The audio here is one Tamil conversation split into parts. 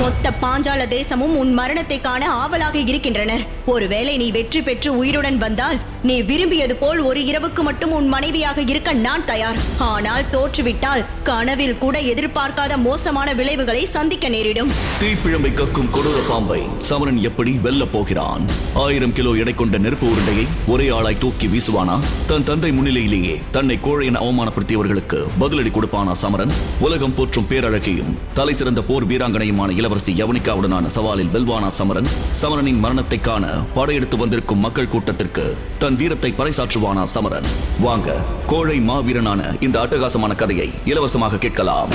மொத்த பாஞ்சால தேசமும் உன் மரணத்தை காண ஆவலாக இருக்கின்றனர். ஒருவேளை நீ வெற்றி பெற்று உயிருடன் வந்தால் நீ விரும்பியது போல் ஒரு இரவுக்கு மட்டும் உன் மனைவியாக இருக்க நான் தயார். ஆனால் தோற்றுவிட்டால் கனவில் கூட எதிர்பார்க்காத மோசமான விளைவுகளை சந்திக்க நேரிடும். தீப்பிழம்பை கக்கும் கொடூர பாம்பை சமரன் எப்படி வெல்ல போகிறான்? ஆயிரம் கிலோ எடை கொண்ட நெருப்பு உருண்டையை ஒரே ஆளாய் தூக்கி வீசுவானா? தன் தந்தை முன்னிலையிலேயே தன்னை கோழை என அவமானப்படுத்தியவர்களுக்கு பதிலடி கொடுப்பானா சமரன்? உலகம் போற்றும் பேரழகையும் தலை சிறந்த போர் வீராங்கனையுமான இளவரசி யவனிகாவுடனான சவாலில் வெல்வானா சமரன்? சமரனின் மரணத்தை காண படையெடுத்து வந்திருக்கும் மக்கள் கூட்டத்திற்கு தன் வீரத்தை பறைசாற்றுவானா சமரன்? வாங்க கோழை மாவீரனான இந்த அட்டகாசமான கதையை இலவசமாக கேட்கலாம்.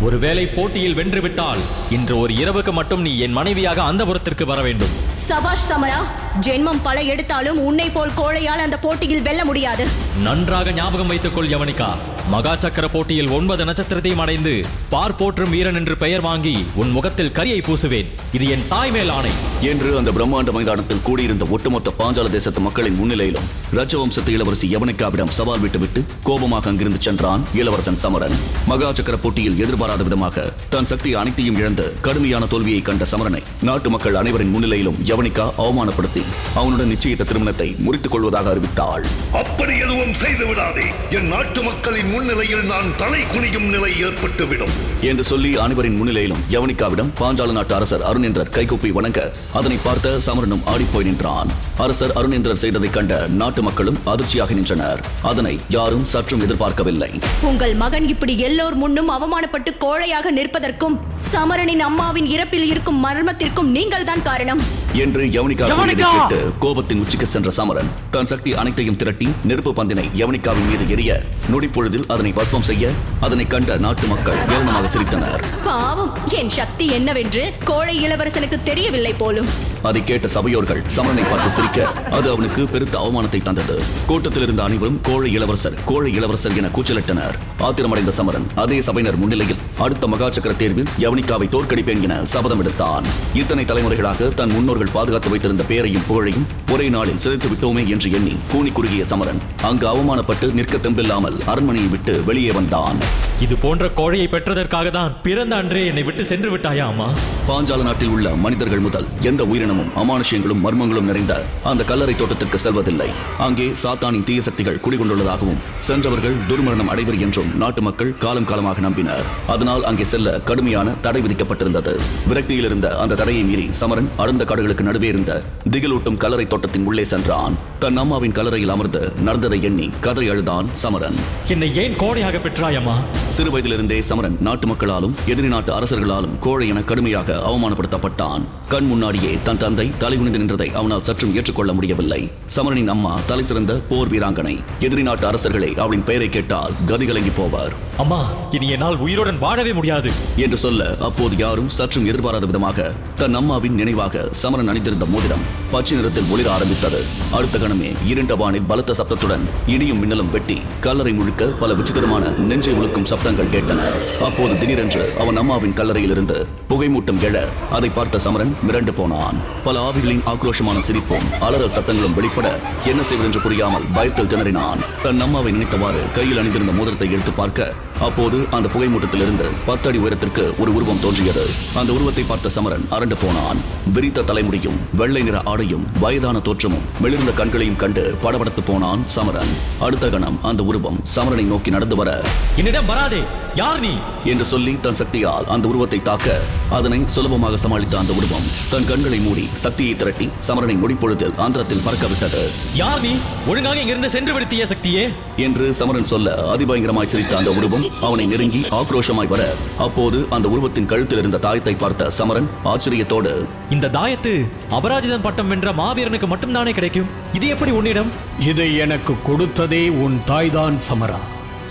ஒருவேளை போட்டியில் வென்றுவிட்டால் இன்று ஒரு இரவுக்கு மட்டும் நீ என் மனைவியாக அந்த வர வேண்டும். சபாஷ் சமரா ஜென்மம் பல எடுத்தாலும் உன்னை போல் கோழையால் அந்த போட்டியில் வெல்ல முடியாது. நன்றாக ஞாபகம் வைத்துக் கொள் யவனிகா. மகா சக்கர போட்டியில் ஒன்பது நட்சத்திரத்தையும் அடைந்து பார் போற்றும் வீரன் என்று பெயர் வாங்கி உன் முகத்தில் கரியை பூசுவேன். இது என் தாய் மேல் ஆணை. என்று அந்த பிரம்மாண்ட மைதானத்தில் கூடியிருந்த ஒட்டுமொத்த பாஞ்சால தேசத்து மக்களின் முன்னிலையிலும் ரஜவம்சத்து இளவரசி யவனிகாவிடம் சவால் விட்டுவிட்டு கோபமாக அங்கிருந்து சென்றான் இளவரசன் சமரன். மகா சக்கர போட்டியில் எதிர்பாராத விதமாக தன் சக்தி அனைத்தையும் இழந்து கடுமையான தோல்வியை கண்ட சமரனை நாட்டு மக்கள் அனைவரின் முன்னிலையிலும் யவனிகா அவமானப்படுத்தி அவனுடன் நிச்சயித்த திருமணத்தை முறித்துக் கொள்வதாக அறிவித்தாள். அப்படி எதுவும் செய்து விடாதே. என் நாட்டு மக்களின் முன்னிலையில் நான் தலை குனியும் நிலை ஏற்பட்டுவிடும். என்று சொல்லி அனைவரின் முன்னிலையிலும் யவனிகாவிடம் பாஞ்சால நாட்டு அரசர் அருணேந்திரர் கைகூப்பி வணங்க அதனை பார்த்த சமரனும் ஆடிப்போய் நின்றான். அரசர் அருணேந்திரர் செய்ததைக் கண்ட நாட்டு மக்களும் அதிர்ச்சியாக நின்றனர். அதனை யாரும் சற்றும் எதிர்பார்க்கவில்லை. உங்கள் மகன் இப்படி எல்லோர் முன்னும் அவமானப்பட்டு கோழையாக நிற்பதற்கும் சமரனின் அம்மாவின் இறப்பில் இருக்கும் மர்மத்திற்கும் நீங்கள்தான் காரணம். என்று யவனிகா! கேட்டு கோபத்தின் உச்சிக்கு சென்ற சமரன் தன் சக்தி அனைத்தையும் திரட்டி நெருப்பு பந்தினை யவனிகாவின் மீது எரிய நொடிப்பொழுதில் அதனை பஸ்பம் செய்ய அதனை கண்ட நாட்டு மக்கள் ஏளனமாக சிரித்தனர். பாவம்! என் சக்தி என்னவென்று கோழை இளவரசனுக்கு தெரியவில்லை போலும். அதை கேட்ட சபையோர்கள் சமரனை பார்த்து சிரிக்க அது அவனுக்கு பெருத்த அவமானத்தை தந்தது. கூட்டத்தில் இருந்த அனைவரும் கோழை இளவரசர் கோழை இளவரசர் என கூச்சலிட்டனர். ஆத்திரமடைந்த சமரன் அதே சபையினர் முன்னிலையில் அடுத்த மகாசக்கர தேர்வில் யவனிகாவை தோற்கடிப்பேன் என சபதம் எடுத்தான். இத்தனை தலைமுறைகளாக தன் முன்னோர்கள் பாதுகாத்து வைத்திருந்த பேரையும் புகழையும் ஒரே நாளில் சிதைத்து விட்டோமே என்று எண்ணி கூனி குறுகிய சமரன் அங்கு அவமானப்பட்டு நிற்க தெம்பில்லாமல் அரண்மனையை விட்டு வெளியே வந்தான். இது போன்ற கோழையை பெற்றதற்காக தான் பிறந்த அன்றே என்னை விட்டு சென்று விட்டாயா அம்மா பாஞ்சால நாட்டில் உள்ள மனிதர்கள் முதல் எந்த உயிரினமும் அமானுஷ்யங்களும் மர்மங்களும் நிறைந்த அந்த கல்லறை தோட்டத்திற்கு செல்வதில்லை. அங்கே சாத்தானின் தீய சக்திகள் குடிகொண்டுள்ளதாகவும் சென்றவர்கள் துர்மரணம் அடைவர் என்றும் நாட்டு மக்கள் காலம் காலமாக நம்பினர். அதனால் அங்கே செல்ல கடுமையான தடை விதிக்கப்பட்டிருந்தது. விரக்தியில் இருந்த அந்த தடையை மீறி சமரன் அடர்ந்த காடுகளுக்கு நடுவே இருந்த திகிலூட்டும் கல்லறை தோட்டத்தின் உள்ளே சென்றான். தன் அம்மாவின் கல்லறையில் அமர்ந்து நடந்ததை எண்ணி கதறி அழுதான் சமரன். என்னை ஏன் கோழையாக பெற்றாயம்மா? சிறு வயதிலிருந்தே சமரன் நாட்டு மக்களாலும் எதிரி நாட்டு அரசர்களாலும் கோழை என கடுமையாக அவமானப்படுத்தப்பட்டான். கண் முன்னாடியே தன் தந்தை தலை குனிந்து நின்றதை அவனால் சற்றும் ஏற்றுக்கொள்ள முடியவில்லை. சமரனின் அம்மா தலை சிறந்த போர் வீராங்கனை. எதிரி நாட்டு அரசர்களே அவளின் பெயரை கேட்டால் கதிகலங்கி போவார். அம்மா இனி என்னால் உயிருடன் வாழவே முடியாது. என்று சொல்ல அப்போது யாரும் சற்றும் எதிர்பாராத விதமாக தன் அம்மாவின் நினைவாக சமரன் அணிந்திருந்த மோதிரம் பச்சை நிறத்தில் ஒளிர ஆரம்பித்தது. அடுத்த கணமே இருண்ட வானில் பலத்த சப்தத்துடன் இடியும் மின்னலும் வெட்டி கல்லறை முழுக்க பல விசித்திரமான நெஞ்சை உழுக்கும் சப்தங்கள் கேட்டன. அப்போது திடீரென்று அவன் அம்மாவின் கல்லறையிலிருந்து புகைமூட்டம் எழ அதை பார்த்த சமரன் மிரண்டு போனான். பல ஆவிகளின் ஆக்ரோஷமான சிரிப்பும் அலறல் சத்தங்களும் வெளிப்பட என்ன செய்வதென்று புரியாமல் பயத்தில் திணறினான். தன் அம்மாவை நினைத்தவாறு கையில் அணிந்திருந்த மோதிரத்தை எடுத்து பார்க்க அப்போது அந்த புகைமூட்டத்திலிருந்து பத்தடி உயரத்திற்கு ஒரு உருவம் தோன்றியது. அந்த உருவத்தை பார்த்த சமரன் அரண்டு போனான். விரித்த தலைமுடியும் வெள்ளை நிற ஆடையும் வயதான தோற்றமும் மெளிர்ந்த கண்களையும் கண்டு படபடத்து போனான் சமரன். அடுத்த கணம் அந்த உருவம் சமரனை நோக்கி நடந்து வர என்னிடம் வராதே யார் நீ? என்று சொல்லி தன் சக்தியால் அந்த உருவத்தை தாக்க அதனை சுலபமாக சமாளித்த அந்த உருவம் தன் கண்களை மூடி சக்தியை திரட்டி சமரனை முடிப்பொழுதில் ஆந்திரத்தில் பறக்க விட்டது. யார் நீ? ஒழுங்காக இங்கிருந்து சென்று விடுத்திய சக்தியே. என்று சமரன் சொல்ல அதிபயங்கரமாய் சிரித்த அந்த உருவம் அவனை நெருங்கி ஆக்ரோஷமாய் வர அப்போது அந்த உருவத்தின் கழுத்தில் இருந்த தாயத்தை பார்த்த சமரன் ஆச்சரியத்தோடு இந்த தாயத்து அபராஜிதம் பட்டம் வென்ற மாவீரனுக்கு மட்டும்தானே கிடைக்கும்? இது எப்படி உன்னிடம்? இதை எனக்கு கொடுத்ததே உன் தாய்தான் சமரா.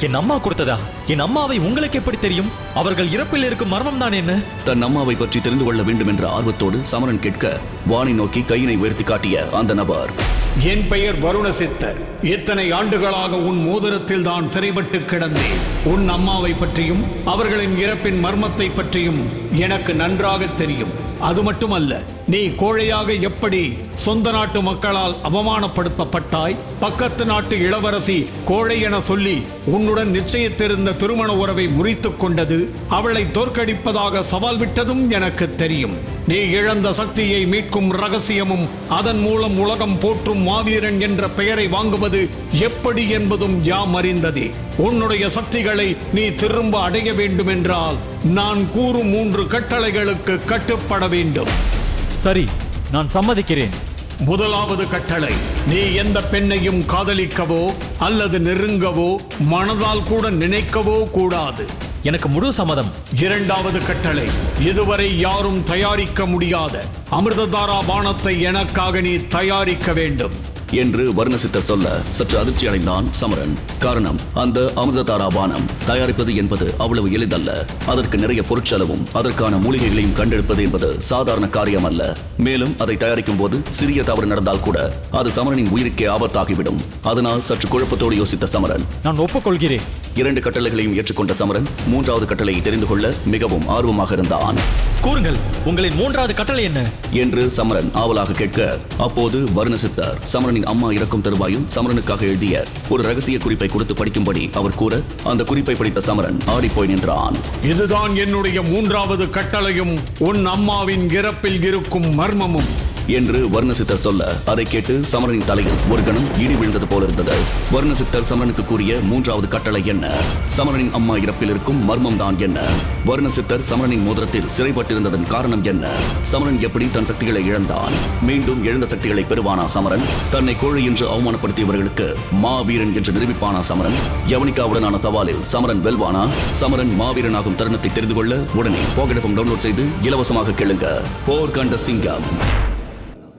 என் அம்மா கொடுத்ததா? என் அம்மாவை உங்களுக்கு எப்படி தெரியும்? அவர்கள் இறப்பில் இருக்கும் மர்மம் தான் என்ன? தன் அம்மாவை பற்றி தெரிந்து கொள்ள வேண்டும் என்ற ஆர்வத்தோடு சமரன் கேட்க வானை நோக்கி கையினை உயர்த்தி காட்டிய அந்த நபர். என் பெயர் வருணசித்தர் இத்தனை ஆண்டுகளாக உன் மோதிரத்தில் தான் சிறைப்பட்டு கிடந்தேன். உன் அம்மாவை பற்றியும் அவர்களின் இறப்பின் மர்மத்தை பற்றியும் எனக்கு நன்றாக தெரியும். அது மட்டுமல்ல நீ கோழையாக எப்படி சொந்த நாட்டு மக்களால் அவமானப்படுத்தப்பட்டாய்? பக்கத்து நாட்டு இளவரசி கோழை என சொல்லி உன்னுடன் நிச்சயித்திருந்த திருமண உறவை முறித்துக் கொண்டது அவளை தோற்கடிப்பதாக சவால் விட்டதும் எனக்கு தெரியும். நீ இழந்த சக்தியை மீட்கும் ரகசியமும் அதன் மூலம் உலகம் போற்றும் மாவீரன் என்ற பெயரை வாங்குவது எப்படி என்பதும் யாம் அறிந்ததே. உன்னுடைய சக்திகளை நீ திரும்ப அடைய வேண்டுமென்றால் நான் கூறும் மூன்று கட்டளைகளுக்கு கட்டுப்பட வேண்டும். சரி நான் சம்மதிக்கிறேன். முதலாவது கட்டளை நீ எந்த பெண்ணையும் காதலிக்கவோ அல்லது நெருங்கவோ மனதால் கூட நினைக்கவோ கூடாது. எனக்கு முழு சம்மதம். இரண்டாவது கட்டளை இதுவரை யாரும் தயாரிக்க முடியாத அமிர்ததாரா பானத்தை எனக்காக நீ தயாரிக்க வேண்டும். என்று வர்ணசித்தர் சொல்ல சற்று அதிர்ச்சி அடைந்தான் சமரன். காரணம் அந்த அமிர்ததாரா பானம் தயாரிப்பது என்பது அவ்வளவு எளிதல்ல. அதற்கு நிறைய பொருட்செலவும் அதற்கான மூலிகைகளையும் கண்டெடுப்பது என்பது சாதாரண காரியம் அல்ல மேலும் அதை தயாரிக்கும் போது சிறிய தவறு நடந்தால் கூட அது சமரனின் உயிருக்கே ஆபத்தாகிவிடும். அதனால் சற்று குழப்பத்தோடு யோசித்த சமரன் நான் ஒப்புக்கொள்கிறேன். இரண்டு கட்டளைகளையும் ஏற்றுக்கொண்ட சமரன் மூன்றாவது கட்டளையை தெரிந்து கொள்ள மிகவும் ஆர்வமாக இருந்தான். கூறுங்கள் உங்களின் மூன்றாவது கட்டளை என்ன? என்று சமரன் ஆவலாக கேட்க அப்போது வருணசித்தர். சமரனின் அம்மா இறக்கும் தருவாயும் சமரனுக்காக எழுதிய ஒரு ரகசிய குறிப்பை கொடுத்து படிக்கும்படி அவர் கூற அந்த குறிப்பை படித்த சமரன் ஆடிப்போய் நின்றான். இதுதான் என்னுடைய மூன்றாவது கட்டளையும் உன் அம்மாவின் இறப்பில் இருக்கும் மர்மமும். என்று வர்ணசித்தர் சொல்ல அதை கேட்டு சமரனின் தலையில் ஒரு கணம் இடி விழுந்தது போல இருந்தது. வர்ணசித்தர் சமரனுக்கு கூறிய மூன்றாவது கட்டளை என்ன? சமரனின் அம்மா இறப்பில் இருக்கும் மர்மம் தான் என்ன? வர்ணசித்தர் சமரனின் மோதிரத்தில் சிறைப்பட்டிருந்ததன் காரணம் என்ன? சமரன் எப்படி தன் சக்திகளை இழந்தான்? மீண்டும் எழுந்த சக்திகளை பெறுவானா சமரன்? தன்னை கோழை என்று அவமானப்படுத்தியவர்களுக்கு மாவீரன் என்று நிரூபிப்பானா சமரன்? யவனிகாவுடனான சவாலில் சமரன் வெல்வானா? சமரன் மாவீரனாகும் தருணத்தை தெரிந்து கொள்ள உடனே போகடஃபம் டவுன்லோட் செய்து இலவசமாக கேளுங்க. போர் கண்ட சிங்கம்.